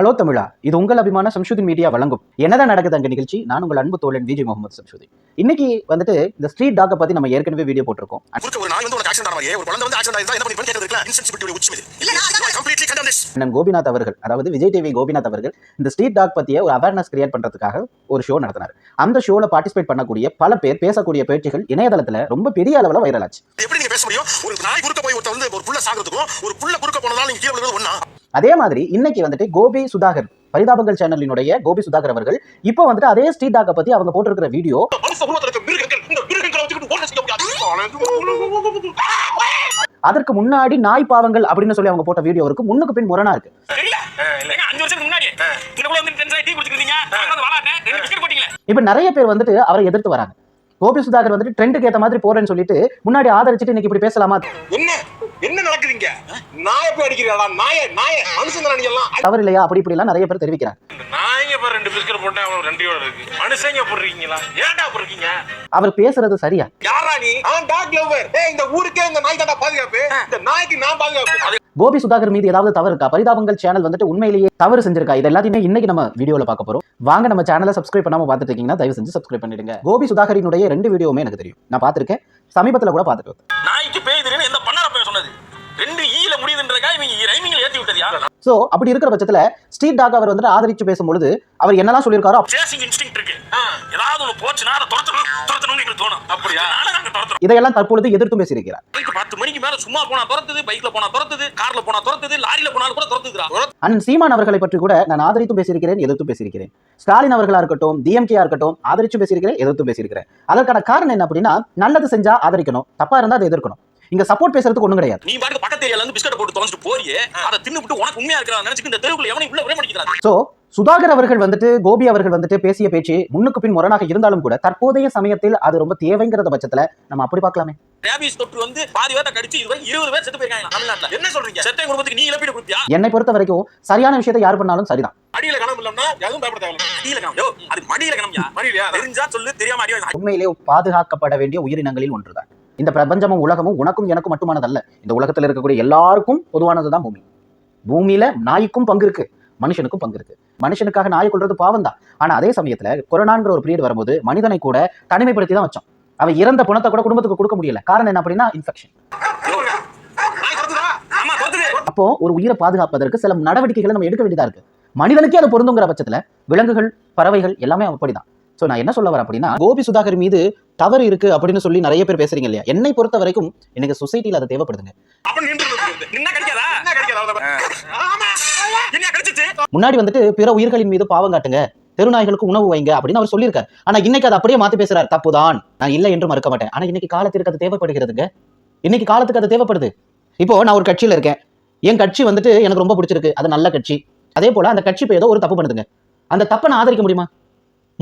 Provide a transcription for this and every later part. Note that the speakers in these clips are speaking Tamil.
ஹலோ தமிழா இது உங்கள் அபிமான சம்ஷுதின் மீடியா வழங்கும் என்னதான் நடக்குது அங்க நிகழ்ச்சி? நான் உங்கள் அன்பு தோழன் விஜய் முகமது சம்ஷுதி இன்னைக்கு வந்துட்டு இந்த ஸ்ட்ரீட் டாக்கை பத்தி நம்ம ஏற்கனவே வீடியோ போட்டிருக்கோம். அண்ணன் கோபிநாத் அவர்கள் அதாவது விஜய் டிவி கோபிநாத் அவர்கள் இந்த ஸ்ட்ரீட் டாக் பத்திய ஒரு அவேர்னஸ் கிரியேட் பண்றதுக்காக ஒரு ஷோ நடத்தினார். அந்த ஷோல பார்ட்டிசிபேட் பண்ணக்கூடிய பல பேர் பேசக்கூடிய பேச்சுகள் இணையதளத்துல ரொம்ப பெரிய அளவுல வைரல் ஆச்சு. எப்படி நீங்க பேச முடியும்? ஒரு நாய் குறுக்க போய் ஒருத்த வந்து ஒரு புள்ள சாகிறதுக்கும் ஒரு புள்ள குறுக்க போனதால நீங்க கீழே ஒண்ணா? அதே மாதிரி இன்னைக்கு வந்துட்டு கோபி சுதாகர் பரிதாபங்கள் சேனலினுடைய கோபி சுதாகர் அவர்கள் இப்போ வந்துட்டு அதே ஸ்ட்ரீட் டாக்கை பத்தி அவங்க போட்டிருக்கிற வீடியோ அதற்கு முன்னாடி நாய் பாவங்கள் அப்படின்னு சொல்லி அவங்க போட்ட வீடியோ இருக்கு. முன்னுக்கு பின் முரணா இருக்கு. இப்ப நிறைய பேர் வந்துட்டு அவரை எதிர்த்து வராங்க. கோபி சுதாகர் வந்துட்டு ட்ரெண்டுக்கு ஏத்த மாதிரி போறேன்னு சொல்லிட்டு முன்னாடி ஆதரிச்சுட்டு இன்னைக்கு இப்படி பேசலாமா? என்ன? என்ன நடக்குதுங்க நாய போய் அடிக்கிறீங்களா? நாய நாய எல்லாம் தவறு இல்லையா அப்படி இப்படி எல்லாம் நிறைய பேர் தெரிவிக்கிறாங்க. பாரு ரெண்டு பிஸ்கட் போட்டேன் அவன் ரெண்டையோட இருக்கு? மனுஷங்க போடுறீங்களா ஏன்டா போடுறீங்க அவர் பேசுறது சரியா? யாரா நீ? நான் டாக் லவர் ஏய் இந்த ஊருக்கே இந்த நாய் தாண்டா பாதுகாப்பு. இந்த நாய்க்கு நான் பாதுகாப்பு. கோபி சுதாகர் மீது ஏதாவது தவறு இருக்கா? பரிதாபங்கள் சேனல் வந்துட்டு உண்மையிலேயே தவறு செஞ்சிருக்கா? இது எல்லாத்தையுமே இன்னைக்கு நம்ம வீடியோல பார்க்க போறோம். வாங்க நம்ம சேனலை சப்ஸ்கிரைப் பண்ணாம பார்த்துட்டு இருக்கீங்கன்னா தயவு செஞ்சு சப்ஸ்கிரைப் பண்ணிடுங்க. கோபி சுதாகரினுடைய ரெண்டு வீடியோவுமே எனக்கு தெரியும். நான் பார்த்திருக்கேன். சமீபத்துல கூட பார்த்துட்டு. நாய்க்கு பேய் தெரியும் எந்த பண்ணார போய் சொன்னது? ரெண்டு ஈல முடியுதுன்றக்கா இவங்க ரைமிங்ல சோ அப்படி இருக்கிற பட்சத்துல ஸ்ட்ரீட் டாக் அவர் வந்துட்டு ஆதரிச்சு பேசும்பொழுது அவர் என்னெல்லாம் சொல்லியிருக்காரோ சேசிங் இன்ஸ்டிங் இருக்கு. ஏதாவது ஒண்ணு போச்சுன்னா அதை துரத்தணும் துரத்தணும்னு எங்களுக்கு தோணும். அப்படியா? நானும் நாங்க துரத்தணும் இதையெல்லாம் தற்பொழுது எதிர்த்து பேசியிருக்கிறார். பத்து மணிக்கு மேல சும்மா போனா துரத்துது பைக்ல போனா துரத்துது கார்ல போனா துரத்துது லாரில போனாலும் கூட துரத்துதுடா. அண்ணன் சீமான் அவர்களை பற்றி கூட நான் ஆதரித்தும் பேசியிருக்கிறேன் எதிர்த்தும் பேசியிருக்கிறேன். ஸ்டாலின் அவர்களா இருக்கட்டும் டிஎம்கேயா இருக்கட்டும் ஆதரிச்சும் பேசியிருக்கிறேன் எதிர்த்தும் பேசியிருக்கிறேன். அதற்கான காரணம் என்ன அப்படின்னா நல்லது செஞ்சா ஆதரிக்கணும் தப்பா இருந்தா அதை எதிர்க்கணும். இங்க சப்போர்ட் பேசுறதுக்கு ஒண்ணும் கிடையாது. நீ பாட்டுக்கு பக்கத்து ஏரியால இருந்து பிஸ்கட் போட்டு தொலைச்சிட்டு போறியே அதை தின்னு விட்டு உனக்கு உண்மையா இருக்கிறா நினைச்சுட்டு இந்த தெருவுக்குள்ள எவனையும் உள்ள விட மாட்டேங்கிறாரு சோ சுதாகர் அவர்கள் வந்துட்டு கோபி அவர்கள் வந்துட்டு பேசிய பேச்சு முன்னுக்கு பின் முரணாக இருந்தாலும் கூட தற்போதைய சமயத்தில் அது ரொம்ப தேவைங்கிறத பட்சத்துல நம்ம அப்படி பார்க்கலாமே. ரேபிஸ் தொற்று வந்து பாதி பேர்த்த கடிச்சு இதுவரை இருபது பேர் செத்து போயிருக்காங்க தமிழ்நாட்டுல. என்ன சொல்றீங்க? செத்த குடும்பத்துக்கு நீ இழப்பீடு கொடுப்பியா? என்னை பொறுத்த வரைக்கும் சரியான விஷயத்தை யார் பண்ணாலும் சரிதான். அடியில கணம் இல்லம்னா எதுவும் பயப்பட தேவையில்ல. அடியில கணம். யோ, அது மடியில கணம்யா? தெரிஞ்சா சொல்லு தெரியாம உண்மையிலே பாதுகாக்கப்பட வேண்டிய உயிரினங்களில் ஒன்றுதான். இந்த பிரபஞ்சமும் உலகமும் உனக்கும் எனக்கும் மட்டுமானதல்ல. இந்த உலகத்தில் இருக்கக்கூடிய எல்லாருக்கும் பொதுவானதுதான் பூமி. பூமியில நாய்க்கும் பங்கு இருக்கு மனுஷனுக்கும் பங்கு இருக்கு. மனுஷனுக்காக நாய் கொள்றது பாவம் தான். ஆனா அதே சமயத்துல கொரோனாங்கிற ஒரு பீரியட் வரும்போது மனிதனை கூட தனிமைப்படுத்தி தான் வச்சோம். அவன் இறந்த பணத்தை கூட குடும்பத்துக்கு கொடுக்க முடியல. காரணம் என்ன அப்படின்னா இன்ஃபெக்ஷன் அப்போ ஒரு உயிரை பாதுகாப்பதற்கு சில நடவடிக்கைகளை நம்ம எடுக்க வேண்டியதா இருக்கு. மனிதனுக்கே அது பொருந்துங்கிற பட்சத்துல விலங்குகள் பறவைகள் எல்லாமே அப்படிதான். சோ நான் என்ன சொல்ல வரேன் அப்படின்னா கோபி சுதாகர் மீது தவறு இருக்கு அப்படின்னு சொல்லி நிறைய பேர் பேசுறீங்க இல்லையா? என்னை பொறுத்த வரைக்கும் இன்னைக்கு சொசைட்டில அது தேவைப்படுதுங்க. முன்னாடி வந்துட்டு பிற உயிர்களின் மீது பாவம் காட்டுங்க. தெருநாய்களுக்கு உணவு வைங்க அப்படின்னு அவர் சொல்லியிருக்காரு. ஆனா இன்னைக்கு அதை அப்படியே மாத்தி பேசுறாரு. தப்புதான். நான் இல்லை என்று மறுக்க மாட்டேன். ஆனா இன்னைக்கு காலத்திற்கு அது தேவைப்படுகிறதுங்க? இன்னைக்கு காலத்துக்கு அது தேவைப்படுது. இப்போ நான் ஒரு கட்சியில இருக்கேன். என் கட்சி வந்துட்டு எனக்கு ரொம்ப பிடிச்சிருக்கு. அது நல்ல கட்சி. அதே போல அந்த கட்சி இப்போ ஏதோ ஒரு தப்பு பண்ணுதுங்க. அந்த தப்பை நான் ஆதரிக்க முடியுமா?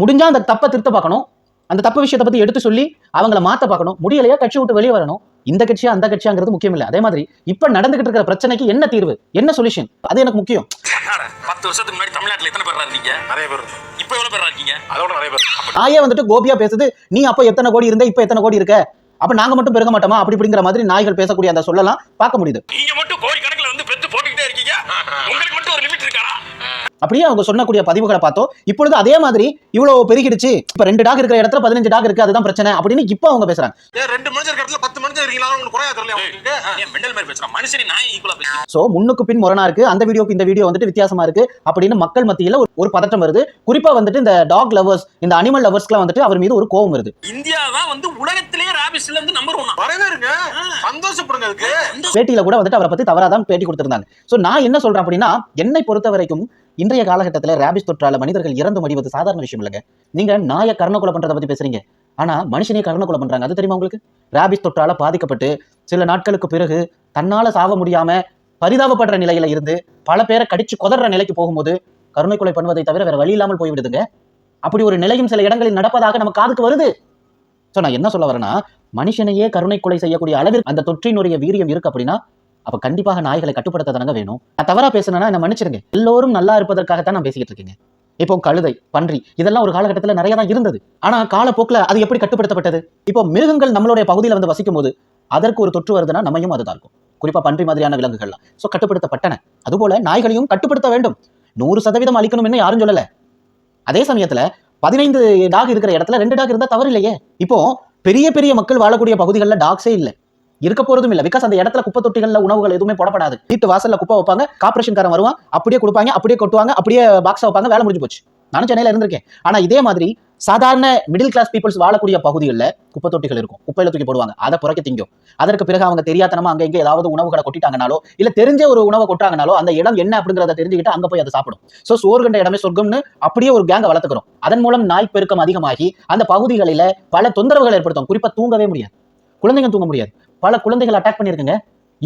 முடிஞ்சா அந்த தப்பை திருத்த பார்க்கணும். அந்த தப்பு விஷயத்தை பத்தி எடுத்து சொல்லி அவங்கள மாத்த பார்க்கணும். முடியலையா? கட்சி விட்டு வெளியே வரணும். இந்த கட்சியா அந்த கட்சியாங்கிறது முக்கியம் இல்லை அதே மாதிரி இப்ப நடந்துகிட்டு இருக்கிற பிரச்சனைக்கு என்ன தீர்வு? என்ன சொல்யூஷன் அது எனக்கு முக்கியம். பத்து வருஷத்துக்கு முன்னாடி தமிழ்நாட்டுல எத்தனை பேர் இருக்கீங்க நிறைய பேர் இப்ப எவ்வளவு பேர் இருக்கீங்க? அதோட நிறைய பேர். நாயே வந்துட்டு கோபியா பேசுது நீ அப்போ எத்தனை கோடி இருந்த? இப்ப எத்தனை கோடி இருக்க? அப்ப நாங்க மட்டும் பெருக மாட்டோமா? அப்படி இப்படிங்கிற மாதிரி நாய்கள் பேசக்கூடிய அந்த சொல்லலாம் பார்க்க முடியுது. நீங்க மட்டும் கோடி கணக்குல வந்து பெத்து போட்டுக்கிட்டே இருக்கீங்க. உங்களுக்கு மட்டும் ஒரு லிமிட் இருக்காடா அப்படியே அவங்க சொன்னக்கூடிய பதிவுகளை பார்த்தோம். இப்பொழுது அதே மாதிரி இவ்வளவு பெருகிடுச்சு. இப்ப ரெண்டு டாக் இருக்கிற இடத்துல பதினஞ்சு டாக் இருக்கு அதுதான் பிரச்சனை அப்படின்னு இப்ப அவங்க பேசுறாங்க. ரெண்டு மனுஷன் இடத்துல பத்து மனுஷன் இருக்கீங்களா? உங்களுக்கு குறையா தெரியல உங்களுக்கு? ஏன் மெண்டல் மாதிரி பேசுறான் மனுஷனே நாய் ஈக்குவலா பேசுறேன் சோ முன்னுக்கு பின் முரணா இருக்கு. அந்த வீடியோக்கு இந்த வீடியோ வந்துட்டு வித்தியாசமா இருக்கு அப்படின்னு மக்கள் மத்தியில ஒரு- பதட்டம் வருது. குறிப்பா வந்துட்டு இந்த டாக் லவர்ஸ் இந்த அனிமல் லவர்ஸ்க்குலாம் வந்துட்டு அவர் மீது ஒரு கோபம் வருது. இந்தியா தான் வந்து உலகத்திலேயே ராபிஸ்ல இருந்து நம்பர் ஒன்னா வரவேறுங்க சந்தோஷப்படுங்க அதுக்கு. பேட்டியில கூட வந்துட்டு அவரை பத்தி தவறா தான் பேட்டி கொடுத்திருந்தாங்க. சோ நான் என்ன சொல்றேன் அப்படின்னா என்னை பொறுத்த வரைக்கும் இன்றைய காலகட்டத்துல ரேபிஸ் தொற்றால மனிதர்கள் இறந்து மடிவது சாதாரண விஷயம் இல்லைங்க. நீங்க நாயை கருணை பண்றதை பத்தி பேசுறீங்க. ஆனா மனுஷனே கருணை பண்றாங்க. அது தெரியுமா உங்களுக்கு? ரேபிஸ் தொற்றால பாதிக்கப்பட்டு சில நாட்களுக்கு பிறகு தன்னால சாவ முடியாம பரிதாபப்படுற நிலையில இருந்து பல பேரை கடிச்சு கொதற நிலைக்கு போகும்போது கருணை கொலை பண்ணுவதை தவிர வேற வழி இல்லாமல் போய்விடுதுங்க. அப்படி ஒரு நிலையும் சில இடங்களில் நடப்பதாக நம்ம காதுக்கு வருது. சோ நான் என்ன சொல்ல வரேன்னா மனுஷனையே கருணை கொலை செய்யக்கூடிய அளவிற்கு அந்த தொற்றினுடைய வீரியம் இருக்கு அப்படின்னா அப்ப கண்டிப்பாக நாய்களை கட்டுப்படுத்த தானங்க வேணும்? நான் தவறா பேசுனேன்னா என்ன மன்னிச்சிருங்க. எல்லோரும் நல்லா இருப்பதற்காகத்தான் நான் பேசிக்கிட்டு இருக்கேங்க. இப்போ கழுதை பன்றி இதெல்லாம் ஒரு காலகட்டத்தில் நிறைய தான் இருந்தது. ஆனா காலப்போக்கில் அது எப்படி கட்டுப்படுத்தப்பட்டது? இப்போ மிருகங்கள் நம்மளுடைய பகுதியில் வந்து வசிக்கும் போது அதற்கு ஒரு தொற்று வருதுன்னா நம்மையும் அதுதான் இருக்கும். குறிப்பா பன்றி மாதிரியான விலங்குகள்லாம். ஸோ கட்டுப்படுத்தப்பட்டன. அதுபோல நாய்களையும் கட்டுப்படுத்த வேண்டும். நூறு சதவீதம் அழிக்கணும்னு யாரும் சொல்லல. அதே சமயத்துல பதினைந்து டாக் இருக்கிற இடத்துல ரெண்டு டாக் இருந்தா தவறு இல்லையே இப்போ பெரிய பெரிய மக்கள் வாழக்கூடிய பகுதிகளில் டாக்ஸே இல்லை. இருக்க போறதும் இல்லை. பிகாஸ் அந்த இடத்துல குப்பை தொட்டிகள்ல உணவுகள் எதுவுமே போடப்படாது. வீட்டு வாசல்ல குப்பை வைப்பாங்க கார்பரேஷன்காரன் வருவான் அப்படியே கொடுப்பாங்க அப்படியே கொட்டுவாங்க அப்படியே பாக்ஸ் வைப்பாங்க வேலை முடிஞ்சு போச்சு. நானும் சென்னையில இருந்திருக்கேன். ஆனா இதே மாதிரி சாதாரண மிடில் கிளாஸ் பீப்புள்ஸ் வாழக்கூடிய பகுதிகளில் குப்பை தொட்டிகள் இருக்கும். குப்பையில தூக்கி போடுவாங்க. அதை புறக்க திங்கும். அதற்கு பிறகு அவங்க தெரியாதனமா அங்க இங்கே ஏதாவது உணவுகளை கொட்டிட்டாங்கனாலோ இல்ல தெரிஞ்ச ஒரு உணவை கொட்டாங்கனாலோ அந்த இடம் என்ன அப்படிங்கறத தெரிஞ்சுக்கிட்டு அங்க போய் அதை சாப்பிடும். சோ சோறு கண்ட இடமே சொர்க்கம்னு அப்படியே ஒரு கேங்க வளர்த்துக்கிறோம். அதன் மூலம் நாய் பெருக்கம் அதிகமாகி அந்த பகுதிகளில பல தொந்தரவுகள் ஏற்படுத்தும். குறிப்பா தூங்கவே முடியாது. குழந்தைங்க தூங்க முடியாது. பல குழந்தைகள் அட்டாக் பண்ணிருக்குங்க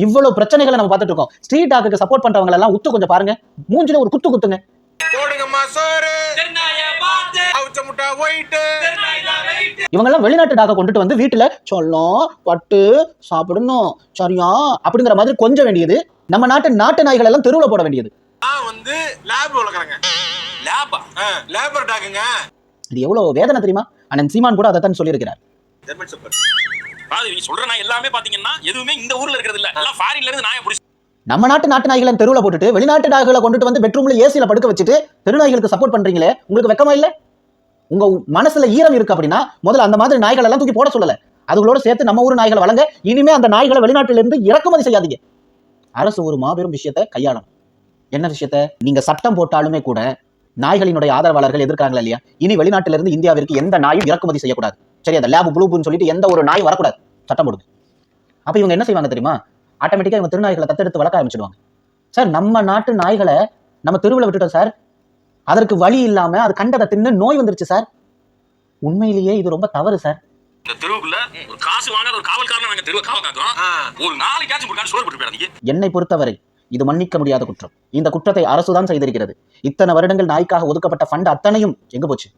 இவ்வளவு பிரச்சனைகளை நம்ம பார்த்துட்டு இருக்கோம். ஸ்ட்ரீட் டாக்கு சப்போர்ட் பண்றவங்க எல்லாம் உத்து கொஞ்சம் பாருங்க. மூஞ்சில ஒரு குத்து குத்துங்க. போடுங்கம்மா சோறு தென்னாய பார்த்து. அவிச்ச முட்டை ஒயிட்டு தென்னாயா வெயிட் இவங்க எல்லாம் வெளிநாட்டு டாக்கை கொண்டுட்டு வந்து வீட்டுல சொல்லும் பட்டு சாப்பிடணும். சரியா? அப்படிங்கிற மாதிரி கொஞ்சம் வேண்டியது. நம்ம நாட்டு நாட்டு நாய்கள் எல்லாம் தெருவுல போட வேண்டியது. வந்து லேப் வளர்க்குறேங்க. லேபா லேபர் டாக்குங்க இது எவ்வளவு வேதனை தெரியுமா? அண்ணன் சீமான் கூட அதை தான் சொல்லியிருக்கிறார். ஜெர்மன் செப்பர் அதாவது நீங்க சொல்ற நாய் எல்லாமே பாத்தீங்கன்னா எதுவுமே இந்த ஊர்ல இருக்கிறது இல்ல. எல்லாம் ஃபாரின்ல இருந்து நாயை பிடிச்சி நம்ம நாட்டு நாட்டு நாய்களை தெருவுல போட்டுட்டு வெளிநாட்டு நாய்களை கொண்டுட்டு வந்து பெட்ரூம்ல ஏசியில படுக்க வச்சுட்டு தெருநாய்களுக்கு சப்போர்ட் பண்றீங்களே? உங்களுக்கு வெக்கமா இல்ல? உங்க மனசுல ஈரம் இருக்கு அப்படின்னா முதல்ல அந்த மாதிரி நாய்கள் எல்லாம் தூக்கி போட சொல்லல. அதுகளோட சேர்த்து நம்ம ஊர் நாய்களை வழங்க இனிமே அந்த நாய்களை வெளிநாட்டுல இருந்து இறக்குமதி செய்யாதீங்க. அரசு ஒரு மாபெரும் விஷயத்தை கையாளணும். என்ன விஷயத்த? நீங்க சட்டம் போட்டாலுமே கூட நாய்களினுடைய ஆதரவாளர்கள் எதிர்க்காங்களா இல்லையா? இனி வெளிநாட்டிலிருந்து இந்தியாவிற்கு எந்த நாயும் இறக்குமதி செய்யக்கூடாது. சரி அந்த லேப் ப்ளூபுன்னு சொல்லிட்டு எந்த ஒரு நாயும் வரக்கூடாது. சட்டம் போடுங்க அப்ப இவங்க என்ன செய்வாங்க தெரியுமா? ஆட்டோமேட்டிக்கா இவங்க திருநாய்களை தத்தெடுத்து வளர்க்க ஆரம்பிச்சிடுவாங்க. சார் நம்ம நாட்டு நாய்களை நம்ம தெருவில் விட்டுட்டோம் சார். அதற்கு வழி இல்லாம அது கண்டதை தின்னு நோய் வந்துருச்சு சார். உண்மையிலேயே இது ரொம்ப தவறு சார். இந்த தெருவுக்குள்ள ஒரு காசு வாங்காத ஒரு காவல்காரன் நாங்க தெருவை காவல் காக்கிறோம் ஒரு நாளைக்காச்சும் ஒரு காசு சோறு போட்டு போயிடாதீங்க. என்னை பொறுத்தவரை இது மன்னிக்க முடியாத குற்றம். இந்த குற்றத்தை அரசுதான் செய்திருக்கிறது. இத்தனை வருடங்கள் நாய்க்காக ஒதுக்கப்பட்ட ஃபண்ட் அத்தனையும் எங்க போச்சு?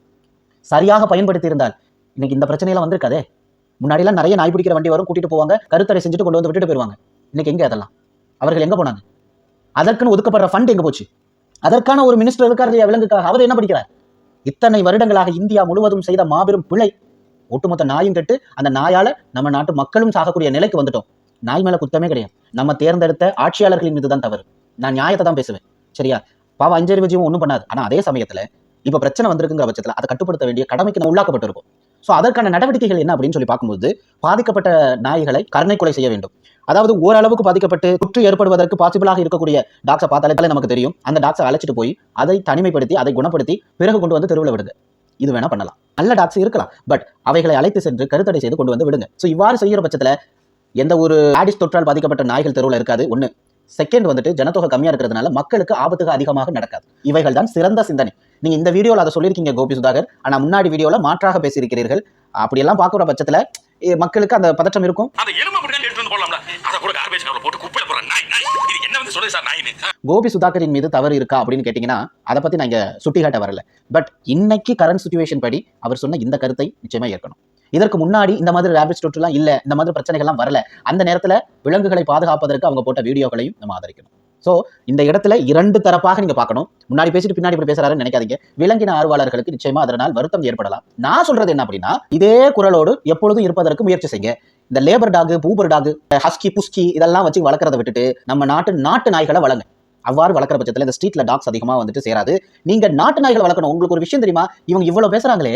சரியாக பயன்படுத்தி இருந்தால் இன்னைக்கு இந்த பிரச்சனையெல்லாம் வந்திருக்காதே. முன்னாடிலாம் நிறைய நாய் பிடிக்கிற வண்டி வரும் கூட்டிட்டு போவாங்க கருத்தடை செஞ்சுட்டு கொண்டு வந்து விட்டுட்டு போயிருவாங்க. இன்னைக்கு எங்கே அதெல்லாம்? அவர்கள் எங்க போனாங்க? அதற்குன்னு ஒதுக்கப்படுற ஃபண்ட் எங்கே போச்சு? அதற்கான ஒரு மினிஸ்டர் இருக்கார் இல்லையா விலங்குக்காக? அவர் என்ன படிக்கிறார்? இத்தனை வருடங்களாக இந்தியா முழுவதும் செய்த மாபெரும் பிழை. ஒட்டுமொத்த நாயும் கெட்டு அந்த நாயால நம்ம நாட்டு மக்களும் சாகக்கூடிய நிலைக்கு வந்துட்டோம். நாய் மேல குத்தமே கிடையாது. நம்ம தேர்ந்தெடுத்த ஆட்சியாளர்களின் மீது தான் தவறு. நான் நியாயத்தை தான் பேசுவேன். சரியா? பாவம் அஞ்சறிவு ஜீவம் ஒன்றும் பண்ணாது. ஆனால் அதே சமயத்துல இப்ப பிரச்சனை வந்திருக்குங்கிற பட்சத்தில் அதை கட்டுப்படுத்த வேண்டிய கடமைக்கு நம்ம உள்ளாக்கப்பட்டிருக்கோம். ஸோ அதற்கான நடவடிக்கைகள் என்ன அப்படின்னு சொல்லி பார்க்கும்போது பாதிக்கப்பட்ட நாய்களை கருணை கொலை செய்ய வேண்டும். அதாவது ஓரளவுக்கு பாதிக்கப்பட்டு தொற்று ஏற்படுவதற்கு பாசிபிளாக இருக்கக்கூடிய டாக்டர் பார்த்தாலே நமக்கு தெரியும். அந்த டாக்டர் அழைச்சிட்டு போய் அதை தனிமைப்படுத்தி அதை குணப்படுத்தி பிறகு கொண்டு வந்து தெருவில் விடுங்க. இது வேணா பண்ணலாம். நல்ல டாக்டர் இருக்கலாம். பட் அவைகளை அழைத்து சென்று கருத்தடை செய்து கொண்டு வந்து விடுங்க. ஸோ இவ்வாறு செய்கிற பட்சத்தில் எந்த ஒரு ஆடிஸ் தொற்றால் பாதிக்கப்பட்ட நாய்கள் தெருவில் இருக்காது. ஒன்று செகண்ட் வந்துட்டு ஜனத்தொகை கம்மியாக இருக்கிறதுனால மக்களுக்கு ஆபத்துகள் அதிகமாக நடக்காது. இவைகள் தான் சிறந்த சிந்தனை. நீங்க இந்த வீடியோல அதை சொல்லியிருக்கீங்க கோபி சுதாகர். ஆனா முன்னாடி வீடியோல மாற்றாக பேசியிருக்கிறீர்கள். அப்படியெல்லாம் பார்க்குற பட்சத்துல மக்களுக்கு அந்த பதற்றம் இருக்கும். கோபி சுதாகரின் மீது தவறு இருக்கா அப்படின்னு கேட்டிங்கன்னா அதை பத்தி நான் இங்க சுட்டிக்காட்ட வரல. பட் இன்னைக்கு கரண்ட் சுச்சுவேஷன் படி அவர் சொன்ன இந்த கருத்தை நிச்சயமா ஏற்கணும். இதற்கு முன்னாடி இந்த மாதிரி ரேபிட் தொற்றுலாம் இல்ல இந்த மாதிரி பிரச்சனைகள்லாம் வரல. அந்த நேரத்துல விலங்குகளை பாதுகாப்பதற்கு அவங்க போட்ட வீடியோக்களையும் நம்ம ஆதரிக்கணும். ஸோ இந்த இடத்துல இரண்டு தரப்பாக நீங்க பார்க்கணும். முன்னாடி பேசிட்டு பின்னாடி இப்படி பேசுறாருன்னு நினைக்காதீங்க. விலங்கின ஆர்வலர்களுக்கு நிச்சயமா அதனால் வருத்தம் ஏற்படலாம். நான் சொல்றது என்ன அப்படின்னா இதே குரலோடு எப்பொழுதும் இருப்பதற்கு முயற்சி செய்யுங்க. இந்த லேபர் டாக் பூபர் டாக் ஹஸ்கி புஸ்கி இதெல்லாம் வச்சு வளர்க்குறத விட்டுட்டு நம்ம நாட்டு நாட்டு நாய்களை வளங்க அவ்வாறு வளர்க்குற பட்சத்தில் இந்த ஸ்ட்ரீட்ல டாக்ஸ் அதிகமாக வந்துட்டு சேராது. நீங்க நாட்டு நாய்களை வளர்க்கணும். உங்களுக்கு ஒரு விஷயம் தெரியுமா? இவங்க இவ்வளவு பேசுறாங்களே.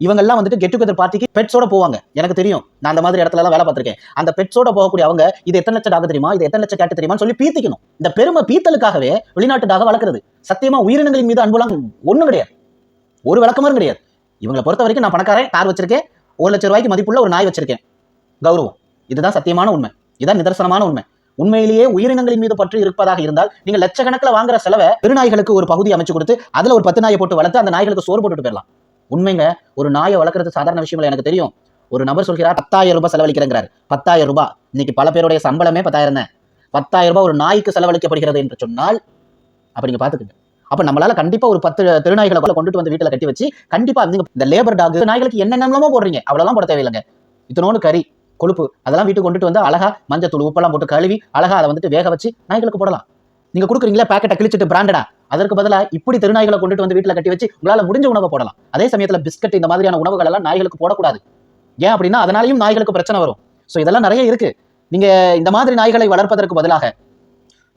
இவங்கெல்லாம் வந்துட்டு கெட் டுகெதர் பார்ட்டிக்கு பெட்ஸோட போவாங்க. எனக்கு தெரியும். நான் அந்த மாதிரி இடத்துல எல்லாம் வேலை பார்த்திருக்கேன். அந்த பெட்ஸோட போகக்கூடிய அவங்க இது எத்தனை லட்சம் டாக தெரியுமா? இது எத்தனை லட்சம் கேட்டு தெரியுமான்னு சொல்லி பீத்திக்கணும். இந்த பெருமை பீத்தலுக்காகவே வெளிநாட்டு டாக வளர்க்குறது. சத்தியமா உயிரினங்களின் மீது அன்புலாம் ஒண்ணும் கிடையாது. ஒரு விளக்கமும் கிடையாது. இவங்களை பொறுத்த வரைக்கும் நான் பணக்காரன் கார் வச்சிருக்கேன். ஒரு லட்சம் ரூபாய்க்கு மதிப்புள்ள ஒரு நாய் வச்சிருக்கேன். கௌரவம். இதுதான் சத்தியமான உண்மை. இதுதான் நிதர்சனமான உண்மை. உண்மையிலேயே உயிரினங்களின் மீது பற்று இருப்பதாக இருந்தால் நீங்க லட்சக்கணக்கில் வாங்குற செலவை பெருநாய்களுக்கு ஒரு பகுதி அமைச்சு கொடுத்து அதுல ஒரு பத்து நாயை போட்டு வளர்த்து அந்த நாய்களுக்கு சோறு போட்டுட்டு போயிடலாம். உண்மைங்க ஒரு நாயை வளர்க்குறது சாதாரண விஷயம் எனக்கு தெரியும். ஒரு நபர் சொல்கிறார் பத்தாயிரம் ரூபாய் செலவழிக்கிறேங்கிறார். பத்தாயிரம் ரூபாய். இன்னைக்கு பல பேருடைய சம்பளமே பத்தாயிரம் தான். பத்தாயிரம் ரூபாய் ஒரு நாய்க்கு செலவழிக்கப்படுகிறது என்று சொன்னால் அப்படி நீங்க பாத்துக்கங்க. அப்ப நம்மளால கண்டிப்பா ஒரு பத்து திருநாய்களை கூட கொண்டுட்டு வந்து வீட்டுல கட்டி வச்சு கண்டிப்பா நீங்க இந்த லேபர் டாக் நாய்களுக்கு என்னென்னமோ போடுறீங்க. அவ்வளவுலாம் போட தேவையில்லைங்க. இத்தனோடு கறி கொழுப்பு அதெல்லாம் வீட்டுக்கு கொண்டுட்டு வந்து அழகா மஞ்சத்தூள் உப்பெல்லாம் போட்டு கழுவி அழகா அதை வந்துட்டு வேக வச்சு நாய்களுக்கு போடலாம். நீங்க கொடுக்குறீங்களா பேக்கெட்டை கிழிச்சிட்டு பிராண்டடா அதற்கு பதிலாக இப்படி திருநாய்களை கொண்டுட்டு வந்து வீட்டில் கட்டி வச்சு உங்களால முடிஞ்ச உணவை போடலாம். அதே சமயத்தில் பிஸ்கட் இந்த மாதிரியான உணவுகள் எல்லாம் நாய்களுக்கு போடக்கூடாது. ஏன் அப்படின்னா அதனாலையும் நாய்களுக்கு பிரச்சனை வரும். ஸோ இதெல்லாம் நிறைய இருக்கு. நீங்க இந்த மாதிரி நாய்களை வளர்ப்பதற்கு பதிலாக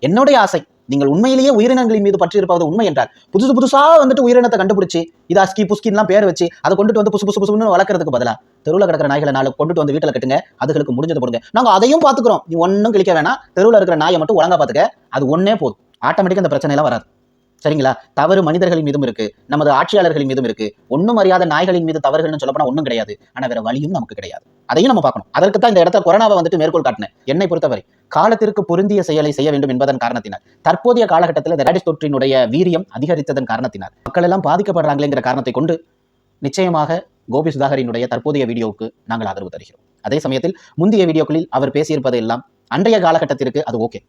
என்னுடைய ஆசை நீங்கள் உண்மையிலேயே உயிரினங்களின் மீது பற்றி இருப்பது உண்மை என்றால் புதுசு புதுசா வந்துட்டு உயிரினத்தை கண்டுபிடிச்சி இது அஸ்கி புஸ்கின்லாம் பேர் வச்சு அதை கொண்டுட்டு வந்து புசு புசு புசுன்னு வளர்க்கறதுக்கு பதிலா தெருவில் கிடக்கிற நாய்களை நாளை கொண்டுட்டு வந்து வீட்டில் கட்டுங்க அதுகளுக்கு முடிஞ்சது போடுங்க. நாங்கள் அதையும் பார்த்துக்கிறோம் நீ ஒன்றும் கிளிக்க வேணாம். தெருவில் இருக்கிற நாயை மட்டும் ஒழுங்காக பார்த்துக்க அது ஒன்னே போதும். ஆட்டோமேட்டிக்காக அந்த பிரச்சனை எல்லாம் வராது. சரிங்களா? தவறு மனிதர்களின் மீதும் இருக்கு. நமது ஆட்சியாளர்களின் மீதும் இருக்கு. ஒன்றும் அறியாத நாய்களின் மீது தவறுகள்னு சொல்லப்போனா ஒன்றும் கிடையாது. ஆனா வேற வழியும் நமக்கு கிடையாது. அதையும் நம்ம பார்க்கணும். அதற்கு தான் இந்த இடத்துல கொரோனாவை வந்துட்டு மேற்கோள் காட்டினேன். என்னை பொறுத்தவரை காலத்திற்கு பொருந்திய செயலை செய்ய வேண்டும் என்பதன் காரணத்தினால். தற்போதைய காலகட்டத்தில் இந்த ரேடிஸ் தொற்றினுடைய வீரியம் அதிகரித்ததன் காரணத்தினால். மக்கள் எல்லாம் பாதிக்கப்படுறாங்களேங்கிற காரணத்தை கொண்டு நிச்சயமாக கோபி சுதாகரினுடைய தற்போதைய வீடியோவுக்கு நாங்கள் ஆதரவு தருகிறோம். அதே சமயத்தில் முந்தைய வீடியோக்களில் அவர் பேசியிருப்பதெல்லாம் அன்றைய காலகட்டத்திற்கு அது ஓகே.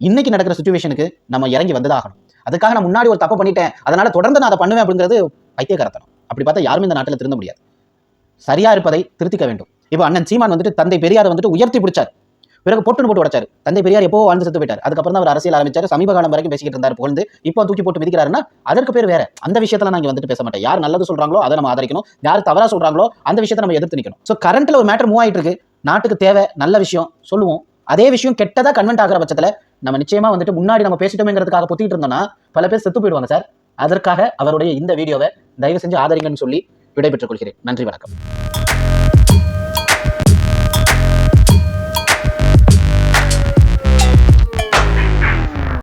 இன்னைக்கு நடக்கிற சுச்சுவேஷனுக்கு நம்ம இறங்கி வந்ததாகணும். அதுக்காக நான் முன்னாடி ஒரு தப்பு பண்ணிட்டேன் அதனால தொடர்ந்து நான் அதை பண்ணுவேன் அப்படிங்கிறது பைத்தியக்காரத்தனம். அப்படி பார்த்தா யாருமே இந்த நாட்டில் திருந்த முடியாது. சரியா இருப்பதை திருத்திக்க வேண்டும். இப்போ அண்ணன் சீமான் வந்துட்டு தந்தை பெரியாரை வந்துட்டு உயர்த்தி பிடிச்சார். பிறகு பொட்டுன்னு போட்டு உடைச்சார். தந்தை பெரியார் எப்போ வாழ்ந்து செத்து போயிட்டார். அதுக்கப்புறம் தான் அவர் அரசியல் ஆரம்பிச்சார். சமீப காலம் வரைக்கும் பேசிக்கிட்டு இருந்தார் புகழ்ந்து. இப்போ தூக்கி போட்டு மிதிக்கிறாருன்னா அதற்கு பேர் வேற. அந்த விஷயத்தில் நாங்கள் வந்துட்டு பேச மாட்டேன். யார் நல்லது சொல்றாங்களோ அதை நம்ம ஆதரிக்கணும். யார் தவறா சொல்றாங்களோ அந்த விஷயத்தை நம்ம எதிர்த்து நிற்கணும் ஸோ கரண்ட்ல ஒரு மேட்டர் மூவ் ஆயிட்டு இருக்கு. நாட்டுக்கு தேவை நல்ல விஷயம் சொல்லுவோம். அதே விஷயம் கெட்டதாக கன்வென்ட் ஆகிற பட்சத்துல நம்ம நிச்சயமா வந்துட்டு முன்னாடி நம்ம பேசிட்டோமேங்கிறதுக்காக பொத்திட்டு இருந்தோம்னா பல பேர் செத்து போயிடுவாங்க சார். அதற்காக அவருடைய இந்த வீடியோவை தயவு செஞ்சு ஆதரிங்கன்னு சொல்லி விடைபெற்றுக் கொள்கிறேன். நன்றி வணக்கம்.